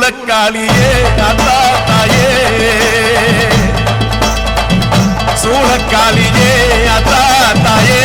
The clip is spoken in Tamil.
சூளக்காளியே அத்தா தாயே. சூளக்காளியே அத்தா தாயே.